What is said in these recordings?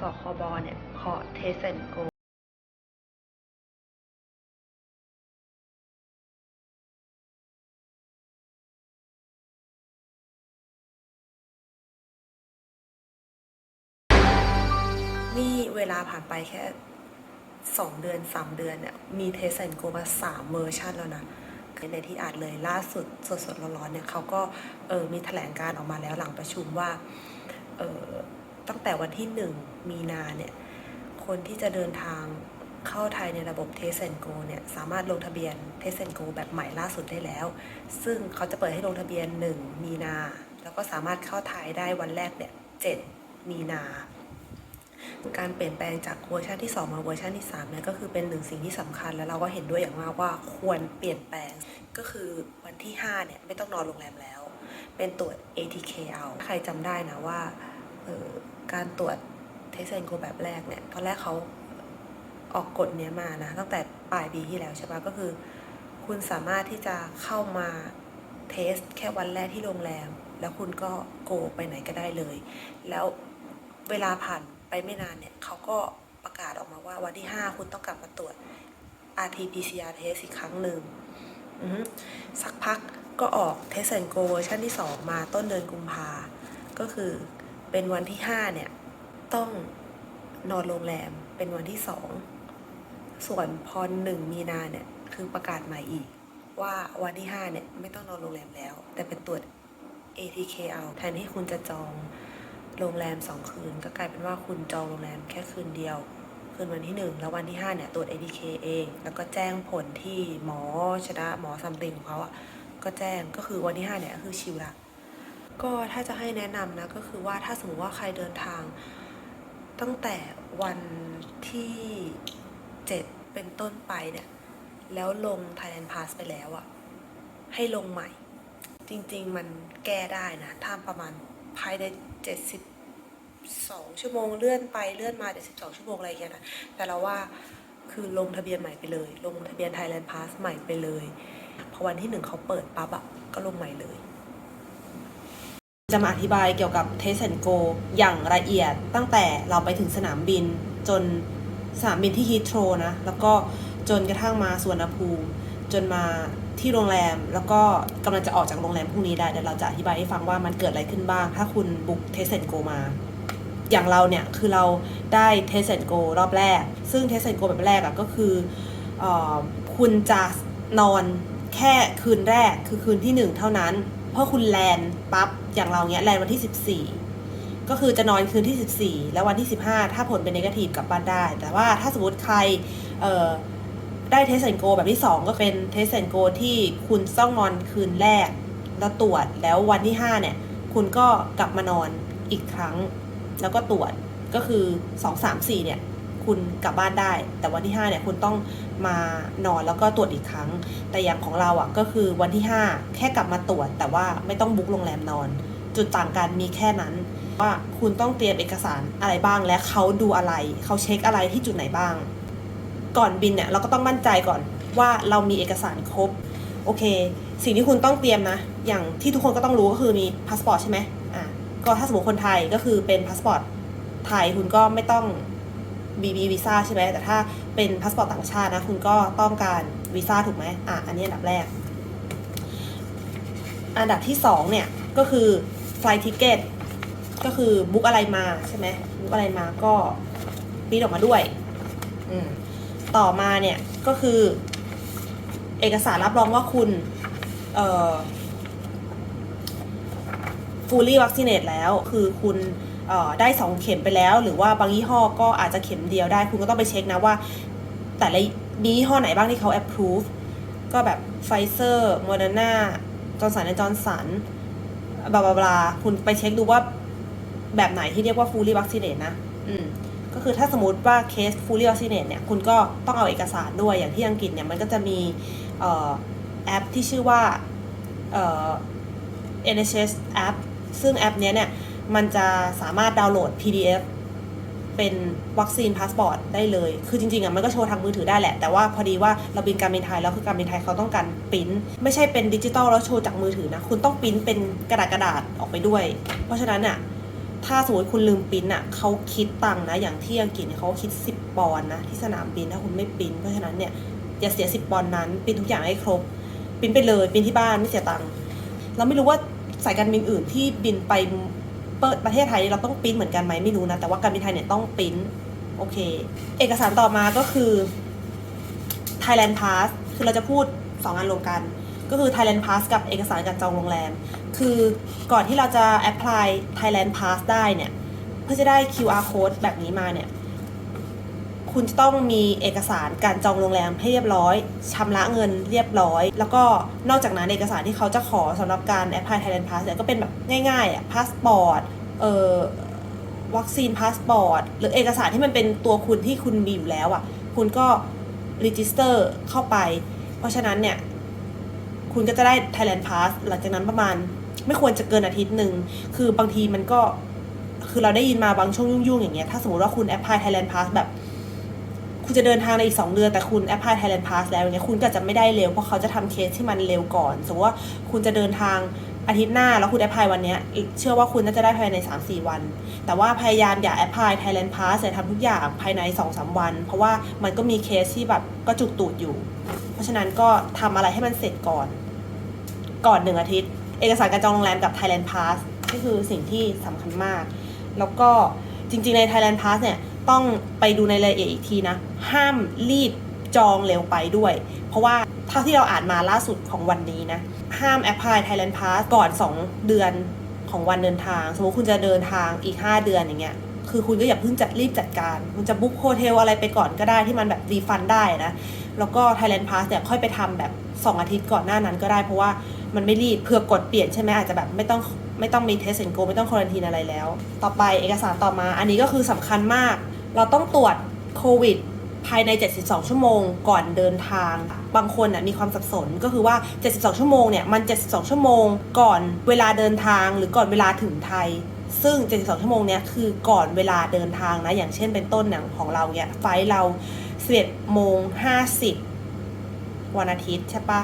สคบเนี่ยขอเทสเซนโกนี่เวลาผ่านไปแค่สองเดือนสามเดือนเนี่ยมีเทสเซนโกมาสามเวอร์ชันแล้วนะในที่อาจเลยล่าสุดสดๆร้อนๆเนี่ยเขาก็เออมีแถลงการออกมาแล้วหลังประชุมว่าเออตั้งแต่วันที่หนึ่ง มีนาเนี่ยคนที่จะเดินทางเข้าไทยในระบบเทสเซนโกเนี่ยสามารถลงทะเบียนเทสเซนโกแบบใหม่ล่าสุดได้แล้ว ซึ่งเขาจะเปิดให้ลงทะเบียน 1 มีนา แล้วก็สามารถเข้าไทยได้วันแรกเนี่ย7มีนาการเปลี่ยนแปลงจากเวอร์ชันที่ 2 มาเวอร์ชันที่3เนี่ยก็คือเป็นหนึ่งสิ่งที่สำคัญแล้วเราก็เห็นด้วยอย่างมากว่าควรเปลี่ยนแปลง ก็คือวันที่5เนี่ยไม่ต้องนอนโรงแรมแล้ว เป็นตรวจ ATK เอาใครจำได้นะว่าออการตรวจ เทสเซนโกแบบแรกเนี่ยตอนแรกเขาออกกฎเนี้ยมานะ ตั้งแต่ปลายปีที่แล้วใช่ปะก็คือ คุณสามารถที่จะเข้ามาเทสแค่วันแรกที่โรงแรม แล้วคุณก็โกไปไหนก็ได้เลย แล้วเวลาผ่านไปไม่นานเนี่ยเขาก็ประกาศออกมาว่าวันที่ 5 คุณต้องกลับมาตรวจ RT-PCR test อีกครั้งหนึ่งสักพักก็ออกเทสเซนโกเวอร์ชันที่ 2 มาต้นเดือนกุมภาก็คือเป็นวันที่ 5 เนี่ย ต้องนอนโรงแรมเป็นวันที่2ส่วนพอหนึ่งมีนาเนี่ยคือประกาศใหม่อีก ว่าวันที่5เนี่ยไม่ต้องนอนโรงแรมแล้ว แต่เป็นตรวจ ATK เอาแทนที่คุณจะจองโรงแรม 2 คืน ก็กลายเป็นว่าคุณจองโรงแรมแค่คืนเดียว คืนวันที่ 1 แล้ววันที่ 5 เนี่ยตรวจ ATK เอง แล้วก็แจ้งผลที่หมอชนะหมอซัมติงของเขาอะก็แจ้งก็คือวันที่ 5 เนี่ยคือชิลละก็ถ้าจะให้แนะนำนะก็คือว่าถ้าสมมติว่าใครเดินทาง ตั้งแต่วันที่7เป็นต้นไปเนี่ย แล้วลง Thailand Pass ไปแล้วอะให้ลงใหม่ จริงๆมันแก้ได้นะ ถ้าประมาณภายใน72ชั่วโมงเลื่อนไปเลื่อนมา72ชั่วโมงอะไรอย่างเงี้ยนะ แต่เราว่าคือลงทะเบียนใหม่ไปเลย ลงทะเบียน Thailand Pass ใหม่ไปเลย พอวันที่หนึ่งเขาเปิดปั๊บอะก็ลงใหม่เลย จะมาอธิบายเกี่ยวกับเทสแอนโกอย่างละเอียดตั้งแต่เราไปถึงสนามบิน จนสนามบินที่ฮีทโรนะ แล้วก็จนกระทั่งมาสวนภูมิ จนมาที่โรงแรม แล้วก็กำลังจะออกจากโรงแรมพรุ่งนี้ได้เดี๋ยวเราจะอธิบายให้ฟังว่ามันเกิดอะไรขึ้นบ้าง ถ้าคุณบุกเทสแอนโกมา อย่างเราเนี่ย คือเราได้เทสแอนโกรอบแรก ซึ่งเทสแอนโกแบบแรกอะก็คือออคุณจะนอนแค่คืนแรกคือคืนที่หนึ่งเท่านั้น เพราะคุณแลนปั๊บอย่างเราเนี้ยแลนวันที่ 14 ก็คือจะนอนคืนที่ 14 แล้ววันที่ 15 ถ้าผลเป็นนกาทีฟกลับบ้านได้ แต่ว่าถ้าสมมติใครเอ่อได้เทสเซนโกแบบที่ 2 ก็เป็นเทสเซนโกที่คุณต้องนอนคืนแรก แล้วตรวจแล้ววันที่ 5 เนี่ย คุณก็กลับมานอนอีกครั้ง แล้วก็ตรวจก็คือ 2 3 4 เนี่ย คุณกลับบ้านได้ แต่วันที่ 5 เนี่ยคุณต้องมานอนแล้วก็ตรวจอีกครั้ง แต่อย่างของเราอะก็คือวันที่ 5 แค่กลับมาตรวจ แต่ว่าไม่ต้องบุ๊กโรงแรมนอน จุดต่างกันมีแค่นั้น ว่าคุณต้องเตรียมเอกสารอะไรบ้าง และเขาดูอะไรเขาเช็คอะไรที่จุดไหนบ้าง ก่อนบินเนี่ยเราก็ต้องมั่นใจก่อนว่าเรามีเอกสารครบโอเค สิ่งที่คุณต้องเตรียมนะ อย่างที่ทุกคนก็ต้องรู้ก็คือมีพาสปอร์ตใช่ไหมอะก็ถ้าสมมติคนไทยก็คือเป็นพาสปอร์ตไทยคุณก็ไม่ต้อง BB วีซ่าใช่ไหมแต่ถ้าเป็นพาสปอร์ตต่างชาตินะคุณก็ต้องการวีซ่าถูกไหมอะอันนี้อันดับแรก อันดับที่สองเนี่ยก็คือ flight ticket ก็คือบุ๊กอะไรมาใช่ไหมบุ๊กอะไรมาก็ริ้นออกมาด้วยต่อมาเนี่ยก็คือ เอกสารรับรองว่าคุณเอ่อ fully vaccinate แล้วคือคุณ ได้สองเข็มไปแล้ว หรือว่าบางยี่ห้อก็อาจจะเข็มเดียวได้ คุณก็ต้องไปเช็คนะว่า แต่ละมียี่ห้อไหนบ้างที่เขา approve ก็แบบไฟเซอร์โมเดอร์นาจอร์นสันและจอร์นสันบลาบลาบลาคุณไปเช็คดูว่าแบบไหนที่เรียกว่า fully vaccinated นะ อืม ก็คือถ้าสมมติว่าเคส fully vaccinated เนี่ย คุณก็ต้องเอาเอกสารด้วย อย่างที่อังกฤษเนี่ย มันก็จะมีออแอปที่ชื่อว่าเอ่อ NHS app ซึ่งแอปเนี้ยเนี่ย มันจะสามารถดาวน์โหลด PDF เป็นวัคซีนพาสปอร์ตได้เลย คือจริงๆอะมันก็โชว์ทางมือถือได้แหละ แต่ว่าพอดีว่าเราบินการบินไทยแล้วคือการบินไทยเขาต้องการปริ้น ไม่ใช่เป็นดิจิตอลแล้วโชว์จากมือถือนะ คุณต้องปริ้นเป็นกระดาษกระดาษออกไปด้วย เพราะฉะนั้นอะ ถ้าสมมติคุณลืมปริ้นอะเขาคิดตังค์นะ อย่างที่อังกฤษเขาคิด 10 ปอนด์นะที่สนามบินถ้าคุณไม่ปริ้น เพราะฉะนั้นเนี่ยอย่าเสีย 10 ปอนด์นั้นปริ้นทุกอย่างให้ครบปริ้นไปเลยปริ้นที่บ้านไม่เสียตังค์ เราไม่รู้ว่าสายการบินอื่นที่บินไป ปิดประเทศไทยเราต้องปริ้นเหมือนกันไหมไม่รู้นะ แต่ว่าการบินไทยเนี่ยต้องปริ้นโอเค เอกสารต่อมาก็คือ Thailand Pass คือเราจะพูด2งานรวมกัน ก็คือ Thailand Pass กับเอกสารการจองโรงแรม คือก่อนที่เราจะ apply Thailand Pass ได้เนี่ย เพื่อจะได้ QR code แบบนี้มาเนี่ย คุณจะต้องมีเอกสารการจองโรงแรมให้เรียบร้อยชำระเงินเรียบร้อย แล้วก็นอกจากนั้นเอกสารที่เขาจะขอสำหรับการ apply Thailand Pass เนี่ยก็เป็นแบบง่ายๆอะพาสปอร์ตเอ่อวัคซีนพาสปอร์ตหรือเอกสารที่มันเป็นตัวคุณที่คุณมีอยู่แล้วอะคุณก็ register เข้าไป เพราะฉะนั้นเนี่ย คุณก็จะได้ Thailand Pass หลังจากนั้นประมาณ ไม่ควรจะเกินอาทิตย์หนึ่ง คือบางทีมันก็ คือเราได้ยินมาบางช่วงยุ่งๆอย่างเงี้ย ถ้าสมมติว่าคุณ apply Thailand Pass แบบ คุณจะเดินทางในอีก 2 เดือน แต่คุณ apply Thailand Pass แล้วเงี้ยคุณก็จะไม่ได้เร็ว เพราะเขาจะทำเคสที่มันเร็วก่อน สมมติว่าคุณจะเดินทางอาทิตย์หน้าแล้วคุณ apply วันนี้เชื่อว่าคุณน่าจะได้ภายใน 3-4 วัน แต่ว่าพยายามอย่า apply Thailand Pass แต่ทำทุกอย่างภายใน 2-3 วัน เพราะว่ามันก็มีเคสที่แบบก็จุกตูดอยู่ เพราะฉะนั้นก็ทำอะไรให้มันเสร็จก่อน ก่อนหนึ่งอาทิตย์ เอกสารการจองโรงแรมกับ Thailand Pass นี่คือสิ่งที่สำคัญมาก แล้วก็จริงๆใน Thailand Pass เนี่ย ต้องไปดูในรายละเอียดอีกทีนะ ห้ามรีบจองเร็วไปด้วย เพราะว่าเท่าที่เราอ่านมาล่าสุดของวันนี้นะ ห้าม apply Thailand Pass ก่อน 2 เดือนของวันเดินทาง สมมติคุณจะเดินทางอีก 5 เดือนอย่างเงี้ยคือคุณก็อย่าเพิ่งจัดรีบจัดการ คุณจะบุ๊กโฮเทลอะไรไปก่อนก็ได้ที่มันแบบรีฟันได้นะ แล้วก็ Thailand Pass เนี่ยค่อยไปทำแบบ 2 อาทิตย์ก่อนหน้านั้นก็ได้ เพราะว่ามันไม่รีบเพื่อกดเปลี่ยนใช่ไหมอาจจะแบบไม่ต้องไม่ต้องมีเทสเซนโกไม่ต้องควอนทีนอะไรแล้ว ต่อไปเอกสารต่อมา อันนี้ก็คือสำคัญมาก เราต้องตรวจโควิดภายใน 72 ชั่วโมงก่อนเดินทาง บางคนน่ะมีความสับสนก็คือว่า 72 ชั่วโมงเนี่ยมัน 72 ชั่วโมง ก่อนเวลาเดินทางหรือก่อนเวลาถึงไทย ซึ่ง 72 ชั่วโมงเนี่ยคือก่อนเวลาเดินทางนะ อย่างเช่นเป็นต้นอย่างของเราเนี่ยไฟเรา11โมง 50 วันอาทิตย์ใช่ปะ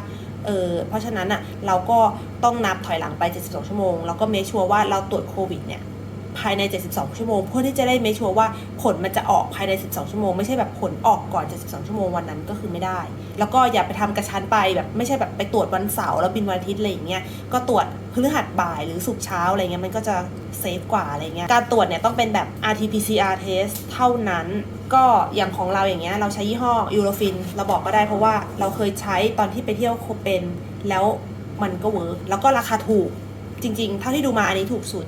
เออเพราะฉะนั้นอะเราก็ต้องนับถอยหลังไป 72 ชั่วโมง แล้วก็เมชัวว่าเราตรวจโควิดเนี่ย ภายใน 72 ชั่วโมง เพื่อที่จะได้เมคชัวร์ว่าผลมันจะออกภายใน 12 ชั่วโมง ไม่ใช่แบบผลออกก่อน 72 ชั่วโมงวันนั้นก็คือไม่ได้ แล้วก็อย่าไปทำกระชั้นไปแบบไม่ใช่แบบไปตรวจวันเสาร์แล้วบินวันอาทิตย์อะไรอย่างเงี้ยก็ตรวจพฤหัสบ่ายหรือศุกเช้าอะไรเงี้ยมันก็จะเซฟกว่าอะไรเงี้ยการตรวจเนี่ยต้องเป็นแบบ RT-PCR test เท่านั้นก็อย่างของเราอย่างเงี้ยเราใช้ยี่ห้อยูโรฟินเราบอกก็ได้เพราะว่าเราเคยใช้ตอนที่ไปเที่ยวโคเปนแล้วมันก็เวิร์กแล้วก็ราคาถูกจริงๆ เท่าที่ดูมาอันนี้ถูกสุด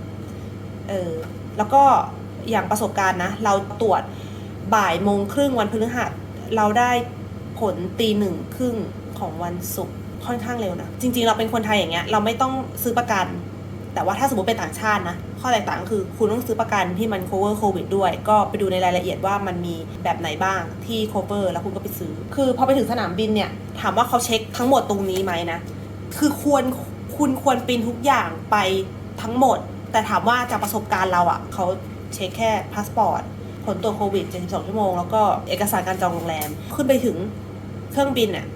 เออแล้วก็อย่างประสบการณ์นะ เราตรวจบ่ายโมงครึ่งวันพฤหัส เราได้ผลตีหนึ่งครึ่งของวันศุกร์ค่อนข้างเร็วนะ จริง ๆ เราเป็นคนไทยอย่างเงี้ยเราไม่ต้องซื้อประกัน แต่ว่าถ้าสมมติเป็นต่างชาตินะ ข้อแตกต่างคือคุณต้องซื้อประกันที่มัน cover covid ด้วย ก็ไปดูในรายละเอียดว่ามันมีแบบไหนบ้างที่ cover แล้วคุณก็ไปซื้อ คือพอไปถึงสนามบินเนี่ยถามว่าเขาเช็คทั้งหมดตรงนี้ไหมนะ คือควรคุณควรปรินทุกอย่างไปทั้งหมด แต่ถามว่าจากประสบการณ์เราอะ่ะเขาเช็คแค่พาสปอร์ตผลตรวจโควิด 72 ชั่วโมง แล้วก็เอกสารการจองโรงแรม ขึ้นไปถึงเครื่องบินเนี่ย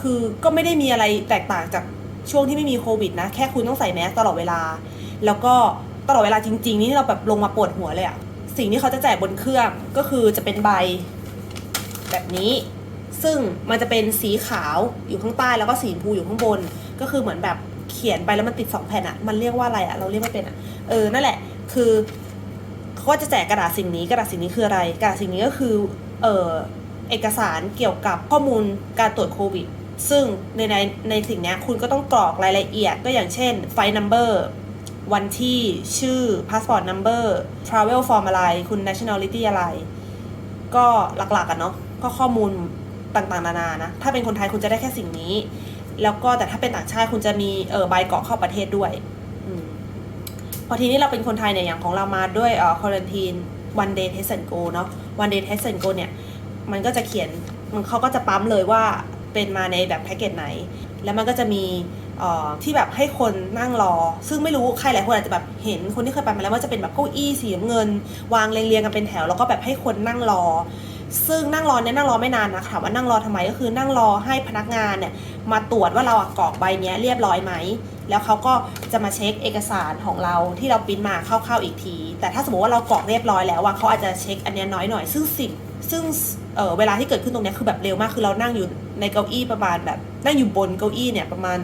คือก็ไม่ได้มีอะไรแตกต่างจากช่วงที่ไม่มีโควิดนะ แค่คุณต้องใส่แมสตลอดเวลา แล้วก็ตลอดเวลาจริง ๆ นี่เราแบบลงมาปวดหัวเลยอะสิ่งที่เขาจะแจกบนเครื่องก็คือจะเป็นใบแบบนี้ ซึ่งมันจะเป็นสีขาวอยู่ข้างใต้แล้วก็สีชมพูอยู่ข้างบน ก็คือเหมือนแบบ เขียนไปแล้วมันติดสองแผ่นอะมันเรียกว่าอะไรอะเราเรียกไม่เป็นอะเออนั่นแหละ คือเขาก็จะแจกกระดาษสิ่งนี้กระดาษสิ่งนี้คืออะไร กระดาษสิ่งนี้ก็คือเออเอกสารเกี่ยวกับข้อมูลการตรวจโควิดซึ่งในในในสิ่งนี้คุณก็ต้องกรอกรายละเอียดก็อย่างเช่นไฟนัมเบอร์วันที่ชื่อ passport number travel form อะไร คุณ nationality อะไร ก็หลักๆกันเนาะก็ข้อมูลต่างๆ นานานะ ถ้าเป็นคนไทยคุณจะได้แค่สิ่งนี้ แล้วก็แต่ถ้าเป็นต่างชาติคุณจะมีเออใบเกาะเข้าประเทศด้วยอมพอทีนี้เราเป็นคนไทยเนี่ยอย่างของเรามาด้วยเอ่อควอรันทีน one day test and go เนาะ one day test and go เนี่ย มันก็จะเขียนมันเขาก็จะปั๊มเลยว่าเป็นมาในแบบแพ็กเกจไหน แล้วมันก็จะมีเอ่อที่แบบให้คนนั่งรอ ซึ่งไม่รู้ใครหลายคนอาจจะแบบเห็นคนที่เคยไปมาแล้วว่าจะเป็นแบบเก้าอี้สีน้ำเงิน วางเรียงๆกันเป็นแถว แล้วก็แบบให้คนนั่งรอ ซึ่งนั่งรอเนี่ยนั่งรอไม่นานนะถามว่านั่งรอทำไมก็คือนั่งรอให้พนักงานเนี่ยมาตรวจว่าเราอะกรอกใบเนี้ยเรียบร้อยไหม แล้วเขาก็จะมาเช็คเอกสารของเราที่เราปิ้นมาคร่าๆอีกที แต่ถ้าสมมติว่าเรากรอกเรียบร้อยแล้วว่าเขาอาจจะเช็คอันเนี้ยน้อยหน่อย ซึ่งสิ่งซึ่งเออเวลาที่เกิดขึ้นตรงเนี้ยคือแบบเร็วมากคือเรานั่งอยู่ในเก้าอี้ประมาณแบบนั่งอยู่บนเก้าอี้เนี่ยประมาณ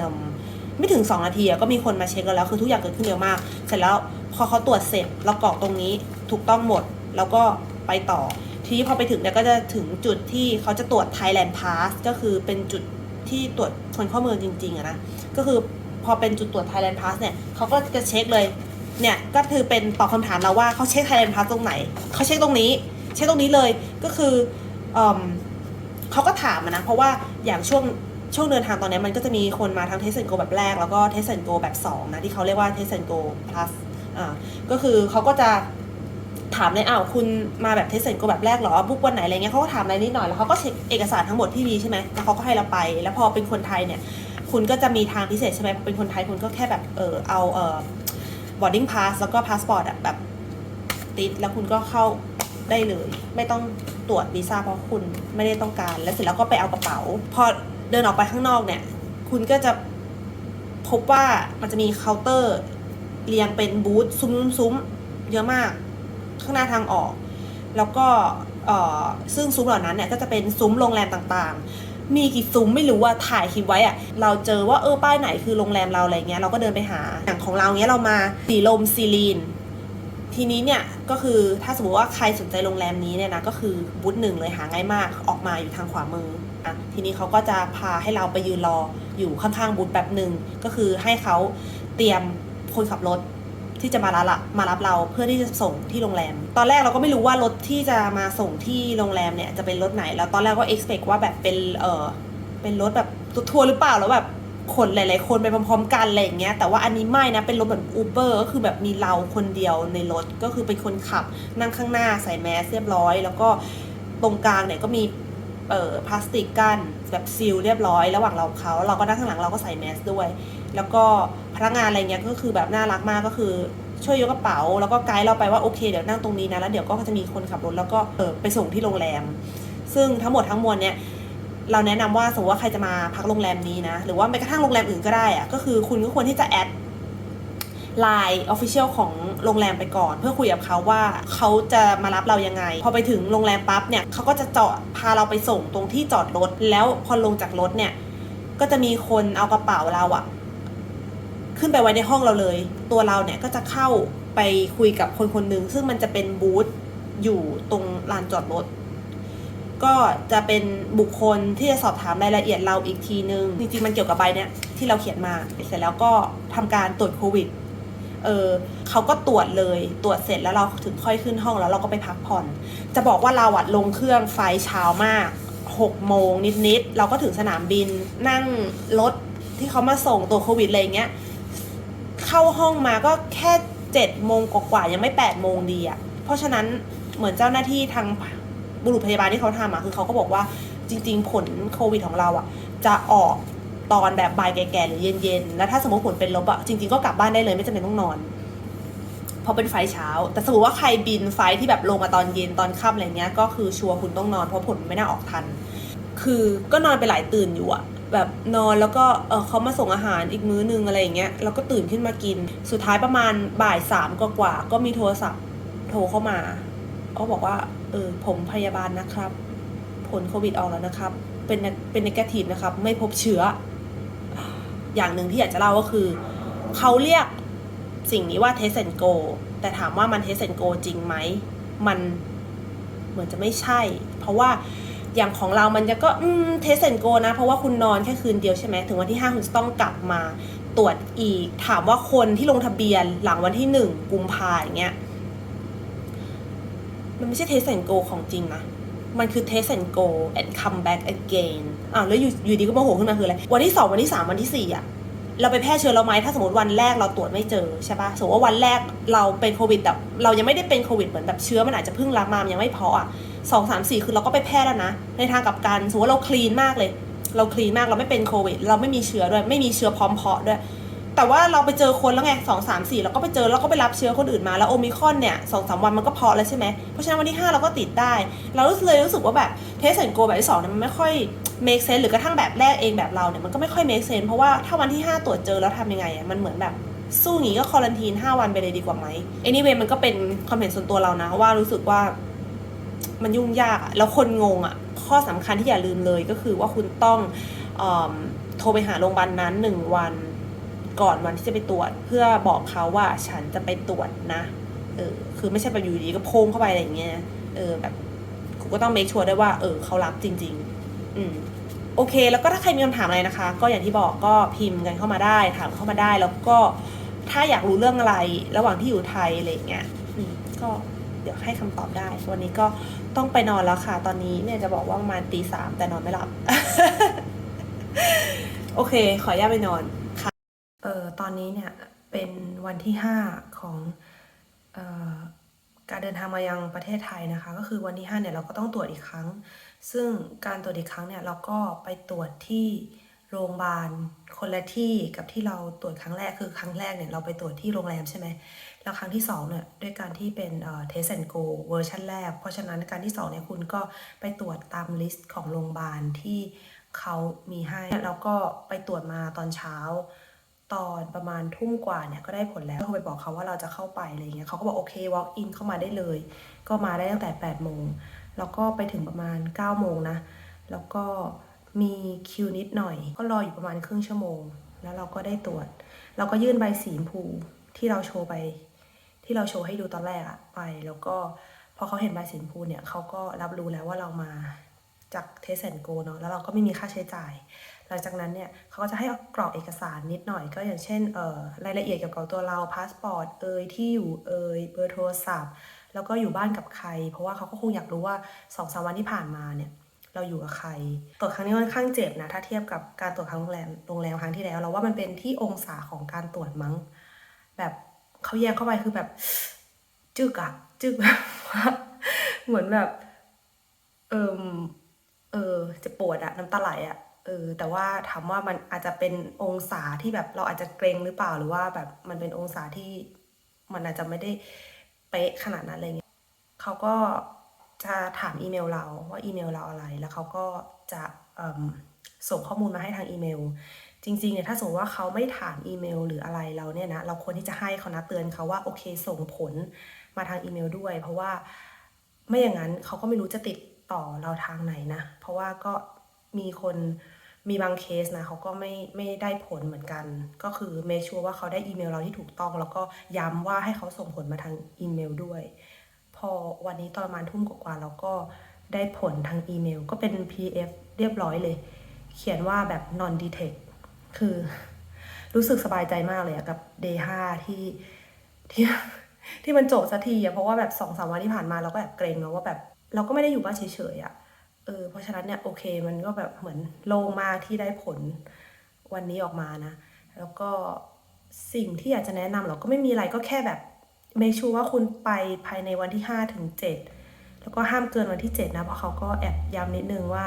ไม่ถึง 2 นาทีอะก็มีคนมาเช็คกันแล้วคือทุกอย่างเกิดขึ้นเร็วมาก เสร็จแล้วพอเขาตรวจเสร็จเรากรอกตรงนี้ถูกต้องหมดแล้วก็ไปต่อ ทีนี้พอไปถึงเนี่ยก็จะถึงจุดที่เขาจะตรวจ Thailand Pass ก็คือเป็นจุดที่ตรวจคนเข้าเมืองจริงๆอะนะ ก็คือพอเป็นจุดตรวจ Thailand Pass เนี่ยเขาก็จะเช็คเลย เนี่ยก็คือเป็นตอบคำถามเราว่าเขาเช็ค Thailand Pass ตรงไหน เขาเช็คตรงนี้ เช็คตรงนี้เลย ก็คือเอเขาก็ถามนะ เพราะว่าอย่างช่วงช่วงเดินทางตอนนี้มันก็จะมีคนมาทั้งเทสเซนโกแบบแรกแล้วก็เทสเซนโกแบบ 2 นะ ที่เขาเรียกว่าเทสเซนโก plus อ่าก็คือเขาก็จะ ถามเลยอ้าวคุณมาแบบเทสเซนโกแบบแรกเหรอบุ๊กวันไหนอะไรเงี้ยเขาก็ถามอะไรนิดหน่อยแล้วเขาก็เช็คเอกสารทั้งหมดที่มีใช่ไหมแล้วเขาก็ให้เราไป แล้วพอเป็นคนไทยเนี่ยคุณก็จะมีทางพิเศษใช่ไหมเป็นคนไทยคุณก็แค่แบบเออเอาเออ boarding pass แล้วก็ passport อะแบบติดแล้วคุณก็เข้าได้เลย ไม่ต้องตรวจวีซ่าเพราะคุณไม่ได้ต้องการ แล้วเสร็จแล้วก็ไปเอากระเป๋า พอเดินออกไปข้างนอกเนี่ย คุณก็จะพบว่ามันจะมีเคาน์เตอร์เรียงเป็นบูธซุ้มๆเยอะมาก ข้างหน้าทางออก แล้วก็ซึ่งซุ้มเหล่านั้นเนี่ยก็จะเป็นซุ้มโรงแรมต่างๆ มีกี่ซุ้มไม่รู้ว่าถ่ายคลิปไว้อะเราเจอว่าเออป้ายไหนคือโรงแรมเราอะไรเงี้ยเราก็เดินไปหาอย่างของเราเนี้ยเรามาสีลมซีลีนทีนี้เนี่ยก็คือถ้าสมมติว่าใครสนใจโรงแรมนี้เนี่ยนะก็คือบูธหนึ่งเลยหาง่ายมากออกมาอยู่ทางขวามืออะทีนี้เขาก็จะพาให้เราไปยืนรออยู่ข้างๆบูธแบบหนึ่งก็คือให้เขาเตรียมคนขับรถ ที่จะมารับมารับเราเพื่อที่จะส่งที่โรงแรม ตอนแรกเราก็ไม่รู้ว่ารถที่จะมาส่งที่โรงแรมเนี่ยจะเป็นรถไหน แล้วตอนแรกก็ expect ว่าแบบเป็นเออเป็นรถแบบทัวร์หรือเปล่าแล้วแบบขนหลาย ๆ คนไปพร้อม ๆ กันอะไรอย่างเงี้ย แต่ว่าอันนี้ไม่นะ เป็นรถแบบ Uber ก็คือแบบมีเราคนเดียวในรถ ก็คือเป็นคนขับนั่งข้างหน้าใส่แมสเรียบร้อย แล้วก็ตรงกลางเนี่ยก็มีเอ่อพลาสติกกั้นแบบซีลเรียบร้อย ระหว่างเราเขาเราก็นั่งข้างหลังเราก็ใส่แมสด้วย แล้วก็พนักงานอะไรเงี้ยก็คือแบบน่ารักมากก็คือช่วยยกกระเป๋า แล้วก็ไกด์เราไปว่าโอเคเดี๋ยวนั่งตรงนี้นะแล้วเดี๋ยวก็จะมีคนขับรถแล้วก็เออไปส่งที่โรงแรม ซึ่งทั้งหมดทั้งมวลเนี่ยเราแนะนำว่าสมมติว่าใครจะมาพักโรงแรมนี้นะ หรือว่าแม้กระทั่งโรงแรมอื่นก็ได้อะก็คือคุณก็ควรที่จะแอดไลน์ออฟฟิเชียลของโรงแรมไปก่อน เพื่อคุยกับเขาว่าเขาจะมารับเรายังไง พอไปถึงโรงแรมปั๊บเนี่ยเขาก็จะจอดพาเราไปส่งตรงที่จอดรถ แล้วพอลงจากรถเนี่ยก็จะมีคนเอากระเป๋าเราอะ ขึ้นไปไว้ในห้องเราเลย ตัวเราเนี่ยก็จะเข้าไปคุยกับคนคนหนึ่งซึ่งมันจะเป็นบูธอยู่ตรงลานจอดรถก็จะเป็นบุคคลที่จะสอบถามรายละเอียดเราอีกทีนึง จริงๆ มันเกี่ยวกับใบเนี้ยที่เราเขียนมา เสร็จแล้วก็ทำการตรวจโควิด เออเขาก็ตรวจเลยตรวจเสร็จแล้วเราถึงค่อยขึ้นห้องแล้วเราก็ไปพักผ่อน จะบอกว่าเราอะลงเครื่องไฟเช้ามาก6โมงนิดๆ เราก็ถึงสนามบินนั่งรถที่เขามาส่งตัวโควิดอะไรเงี้ย เข้าห้องมาก็แค่เจ็ดโมงกว่าๆยังไม่แปดโมงดีอะเพราะฉะนั้นเหมือนเจ้าหน้าที่ทางบุรุษพยาบาลที่เขาทำอะคือเขาก็บอกว่าจริง ๆ ผลโควิดของเราอะจะออกตอนแบบบ่ายแก่ๆหรือเย็นๆแล้วถ้าสมมติผลเป็นลบอะจริง ๆก็กลับบ้านได้เลยไม่จำเป็นต้องนอน เพราะเป็นไฟเช้า แต่สมมติว่าใครบินไฟที่แบบลงมาตอนเย็นตอนค่ำอะไรเงี้ยก็คือชัวร์คุณต้องนอนเพราะผลไม่น่าออกทัน คือก็นอนไปหลายตื่นอยู่อะ แบบนอนแล้วก็เออเขามาส่งอาหารอีกมื้อนึงอะไรอย่างเงี้ยแล้วก็ตื่นขึ้นมากิน สุดท้ายประมาณบ่ายสามกว่าก็มีโทรศัพท์โทรเข้ามาเขาบอกว่า เออผมพยาบาลนะครับ ผลโควิดออกแล้วนะครับ เป็นเป็นนกาทีฟนะครับ ไม่พบเชื้อ อย่างหนึ่งที่อยากจะเล่าก็คือ เขาเรียกสิ่งนี้ว่าเทสเซนโกแต่ถามว่ามันเทสเซนโกจริงไหม มันเหมือนจะไม่ใช่ เพราะว่า อย่างของเรามันจะก็เทสเซนโกนะ เพราะว่าคุณนอนแค่คืนเดียวใช่ไหมถึงวันที่ห้าคุณจะต้องกลับมาตรวจอีก ถามว่าคนที่ลงทะเบียนหลังวันที่หนึ่งกุมภาอย่างเงี้ยมันไม่ใช่เทสเซนโกของจริงนะมันคือ test and go and come back again อ้าแล้วอยู่อยู่ดีก็โมโหขึ้นมาคืออะไร วันที่สองวันที่สามวันที่สี่อะ เราไปแพร่เชื้อเราไหมถ้าสมมติวันแรกเราตรวจไม่เจอใช่ปะสมมติว่าวันแรกเราเป็นโควิดแต่เรายังไม่ได้เป็นโควิดเหมือนแบบเชื้อมันอาจจะเพิ่งรับมามันยังไม่พออะสองสามสี่คือเราก็ไปแพร่แล้วนะ ในทางกับการสมมติว่าเราคลีนมากเลย เราคลีนมากเราไม่เป็นโควิด เราไม่มีเชื้อด้วย ไม่มีเชื้อพร้อมเพาะด้วย แต่ว่าเราไปเจอคนแล้วไงสองสามสี่เราก็ไปเจอแล้วก็ไปรับเชื้อคนอื่นมาแล้วโอมิคอนเนี่ยสองสามวันมันก็เพาะแล้วใช่ไหมเพราะฉะนั้นวันที่ห้าเราก็ติดได้ เรารู้สึกเลยรู้สึกว่าแบบเทสแอนโกแบบที่สองเนี่ยมันไม่ค่อย make sense หรือกระทั่งแบบแรกเองแบบเราเนี่ยมันก็ไม่ค่อย make sense เพราะว่าถ้าวันที่ 5 ตรวจเจอแล้วทำยังไงอะมันเหมือนแบบสู้งี้ก็คอลันทีน5 วันไปเลยดีกว่าไหม anyway มันก็เป็นความเห็นส่วนตัวเรานะว่ารู้สึกว่ามันยุ่งยากแล้วคนงงอะข้อสำคัญที่อย่าลืมเลยก็คือว่าคุณต้องเอโทรไปหาโรงพยาบาลนั้นหนึ่งวัน ก่อนวันที่จะไปตรวจ เพื่อบอกเขาว่าฉันจะไปตรวจนะ เออ คือไม่ใช่แบบอยู่ดีก็โพงเข้าไปอะไรอย่างเงี้ย เออ แบบคุณก็ต้อง make sure ด้ว่า เออ เขารับจริง ๆ อืม โอเค แล้วก็ถ้าใครมีคำถามอะไรนะคะ ก็อย่างที่บอกก็พิมพ์กันเข้ามาได้ ถามเข้ามาได้ แล้วก็ถ้าอยากรู้เรื่องอะไร ระหว่างที่อยู่ไทยอะไรอย่างเงี้ย อืม ก็เดี๋ยวให้คำตอบได้ วันนี้ก็ต้องไปนอนแล้วค่ะ ตอนนี้เนี่ยจะบอกว่าประมาณตีสามแต่นอนไม่หลับ โอเค ขออนุญาตไปนอน เออตอนนี้เนี่ยเป็นวันที่ห้าของเออการเดินทางมายังประเทศไทยนะคะ ก็คือวันที่ห้าเนี่ยเราก็ต้องตรวจอีกครั้ง ซึ่งการตรวจอีกครั้งเนี่ยเราก็ไปตรวจที่โรงพยาบาลคนละที่กับที่เราตรวจครั้งแรกคือครั้งแรกเนี่ยเราไปตรวจที่โรงแรมใช่ไหมแล้วครั้งที่สองเนี่ยด้วยการที่เป็นเอ่อ test and go เวอร์ชันแรก เพราะฉะนั้นการที่สองเนี่ยคุณก็ไปตรวจตามลิสต์ของโรงพยาบาลที่เขามีให้แล้วก็ไปตรวจมาตอนเช้า ตอนประมาณทุ่มกว่าเนี่ยก็ได้ผลแล้วโทรไปบอกเขาว่าเราจะเข้าไปอะไรเงี้ยเขาก็บอกโอเค walk in เข้ามาได้เลย ก็มาได้ตั้งแต่8ปดโมงแล้วก็ไปถึงประมาณ9ก้าโมงนะแล้วก็มีคิวนิดหน่อย ก็รออยู่ประมาณครึ่งชั่วโมง แล้วเราก็ได้ตรวจ เราก็ยื่นใบสีชมพูที่เราโชว์ไป ที่เราโชว์ให้ดูตอนแรกอะไป แล้วก็พอเขาเห็นใบสีชมพูเนี่ยเขาก็รับรู้แล้วว่าเรามาจากเทสแอนโกเนาะแล้วเราก็ไม่มีค่าใช้จ่าย หลังจากนั้นเนี่ยเขาก็จะให้กรอกเอกสารนิดหน่อยก็อย่างเช่นเอ่อรายละเอียดเกี่ยวกับตัวเราพาสปอร์ตเอยที่อยู่เอยเบอร์โทรศัพท์ แล้วก็อยู่บ้านกับใคร เพราะว่าเขาก็คงอยากรู้ว่าสองสามวันที่ผ่านมาเนี่ยเราอยู่กับใครตรวจครั้งนี้ค่อนข้างเจ็บนะถ้าเทียบกับการตรวจครั้งโรงแรมโรงแรมครั้งที่แล้วเราว่ามันเป็นที่องศาของการตรวจมั้ง แบบเขาแยกเข้าไปคือแบบจึกอะจึกแบบเหมือนแบบเอิมเออจะปวดอะน้ำตาไหลอะ เออแต่ว่าถามว่ามันอาจจะเป็นองศาที่แบบเราอาจจะเกรงหรือเปล่าหรือว่าแบบมันเป็นองศาที่มันอาจจะไม่ได้เป๊ะขนาดนั้นอะไรเงี้ยเขาก็จะถามอีเมลเราว่าอีเมลเราอะไร แล้วเขาก็จะส่งข้อมูลมาให้ทางอีเมล จริงๆเนี่ยถ้าสมมติว่าเขาไม่ถามอีเมลหรืออะไรเราเนี่ยนะเราควรที่จะให้เขานะเตือนเขาว่าโอเคส่งผลมาทางอีเมลด้วย เพราะว่าไม่อย่างนั้นเขาก็ไม่รู้จะติดต่อเราทางไหนนะ เพราะว่าก็มีคน มีบางเคสนะเขาก็ไม่ไม่ได้ผลเหมือนกัน ก็คือเมคชัวร์ว่าเขาได้อีเมลเราที่ถูกต้อง แล้วก็ย้ำว่าให้เขาส่งผลมาทางอีเมลด้วย พอวันนี้ตอนประมาณทุ่มกว่าๆเราก็ได้ผลทางอีเมล ก็เป็น PDF เรียบร้อยเลย เขียนว่าแบบ non detect คือรู้สึกสบายใจมากเลยกับ day 5ที่ที่ที่มันจบสักทีอะเพราะว่าแบบสองสามวันที่ผ่านมาเราก็แบบเกรงเนาะว่าแบบ เราก็ไม่ได้อยู่บ้านเฉยๆอะ เออเพราะฉะนั้นเนี่ยโอเคมันก็แบบเหมือนโล่งมากที่ได้ผลวันนี้ออกมานะ แล้วก็สิ่งที่อยากจะแนะนำเราก็ไม่มีอะไรก็แค่แบบ make sure ว่าคุณไปภายในวันที่5ถึง7แล้วก็ห้ามเกินวันที่ 7 นะ เพราะเขาก็แอบย้ำนิดนึงว่า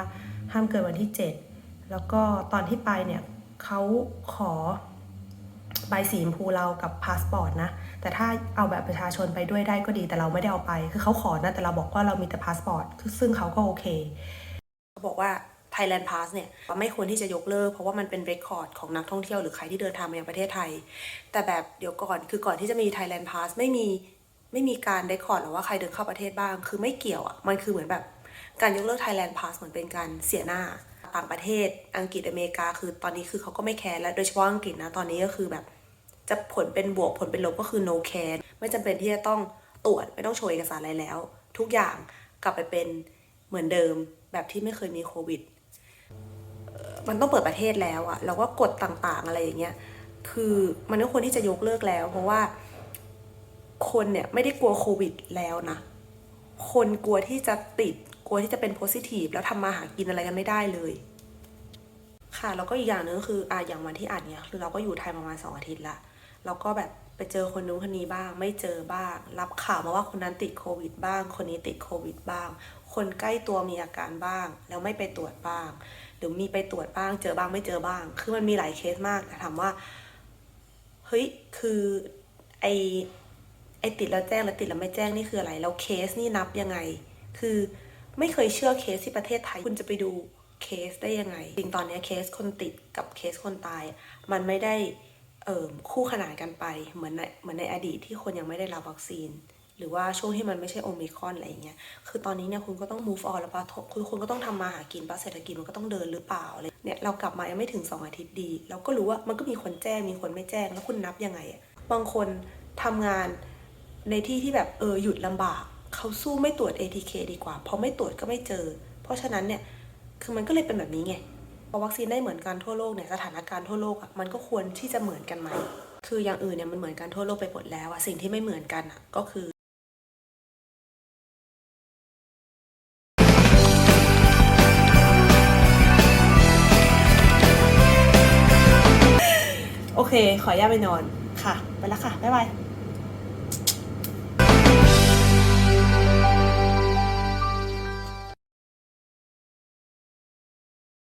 ห้ามเกินวันที่ 7 แล้วก็ตอนที่ไปเนี่ยเขาขอ ใบสีชมพูเรากับพาสปอร์ตนะ แต่ถ้าเอาแบบประชาชนไปด้วยได้ก็ดีแต่เราไม่ได้เอาไป คือเขาขอนะแต่เราบอกว่าเรามีแต่พาสปอร์ตซึ่งเขาก็โอเคเขาบอกว่า Thailand Pass เนี่ยไม่ควรที่จะยกเลิก เพราะว่ามันเป็นเรคคอร์ดของนักท่องเที่ยวหรือใครที่เดินทางมายังประเทศไทย แต่แบบเดี๋ยวก่อนคือก่อนที่จะมี Thailand Pass ไม่มีไม่มีการเรคคอร์ดหรือว่าใครเดินเข้าประเทศบ้าง คือไม่เกี่ยวอะมันคือเหมือนแบบการยกเลิก Thailand Pass เหมือนเป็นการเสียหน้า ต่างประเทศอังกฤษอเมริกา คือตอนนี้คือเขาก็ไม่แคร์แล้วโดยเฉพาะอังกฤษนะตอนนี้ก็คือแบบจะผลเป็นบวกผลเป็นลบก็คือ no care ไม่จำเป็นที่จะต้องตรวจไม่ต้องโชว์เอกสารอะไรแล้ว ทุกอย่างกลับไปเป็นเหมือนเดิมแบบที่ไม่เคยมีโควิด มันต้องเปิดประเทศแล้วอะแล้วก็กฎต่างๆอะไรอย่างเงี้ยคือมันก็ควรที่จะยกเลิกแล้ว เพราะว่าคนเนี่ยไม่ได้กลัวโควิดแล้วนะ คนกลัวที่จะติด ลัวที่จะเป็นโพซิทีฟแล้วทำมาหากินอะไรกันไม่ได้เลย ค่ะแล้วก็อีกอย่างหนึ่งก็คืออะอย่างวันที่อัดเนี่ยคือเราก็อยู่ไทยประมาณสองอาทิตย์ละเราก็แบบไปเจอคนนู้นคนนี้บ้าง ไม่เจอบ้าง รับข่าวมาว่าคนนั้นติดโควิดบ้าง คนนี้ติดโควิดบ้าง คนใกล้ตัวมีอาการบ้าง แล้วไม่ไปตรวจบ้างหรือมีไปตรวจบ้าง เจอบ้างไม่เจอบ้าง คือมันมีหลายเคสมากแต่ถามว่าเฮ้ยคือไอไอติดแล้วแจ้งแล้วติดแล้วไม่แจ้งนี่คืออะไร แล้วเคสนี่นับยังไง คือ ไม่เคยเชื่อเคสที่ประเทศไทย คุณจะไปดูเคสได้ยังไง จริงตอนนี้เคสคนติดกับเคสคนตาย มันไม่ได้เอ่อคู่ขนานกันไปเหมือนในเหมือนในอดีตที่คนยังไม่ได้รับวัคซีน หรือว่าช่วงที่มันไม่ใช่โอมิครอนอะไรอย่างเงี้ยคือตอนนี้เนี่ยคุณก็ต้อง move on แล้วปะคุณคุณก็ต้องทำมาหากินปะเศรษฐกิจมันก็ต้องเดินหรือเปล่าอะไรเนี่ยเรากลับมายังไม่ถึง 2 อาทิตย์ดี เราก็รู้ว่ามันก็มีคนแจ้งมีคนไม่แจ้งแล้วคุณนับยังไงบางคนทำงานในที่ที่แบบเออหยุดลำบาก เขาสู้ไม่ตรวจ ATK ดีกว่า เพราะไม่ตรวจก็ไม่เจอ เพราะฉะนั้นเนี่ย คือมันก็เลยเป็นแบบนี้ไง พอวัคซีนได้เหมือนกันทั่วโลกเนี่ย สถานการณ์ทั่วโลกอะ มันก็ควรที่จะเหมือนกันไหม คืออย่างอื่นเนี่ยมันเหมือนกันทั่วโลกไปหมดแล้วอะสิ่งที่ไม่เหมือนกันอะก็คือโอเค ขออนุญาตไปนอนค่ะ ไปแล้วค่ะ บ๊ายบาย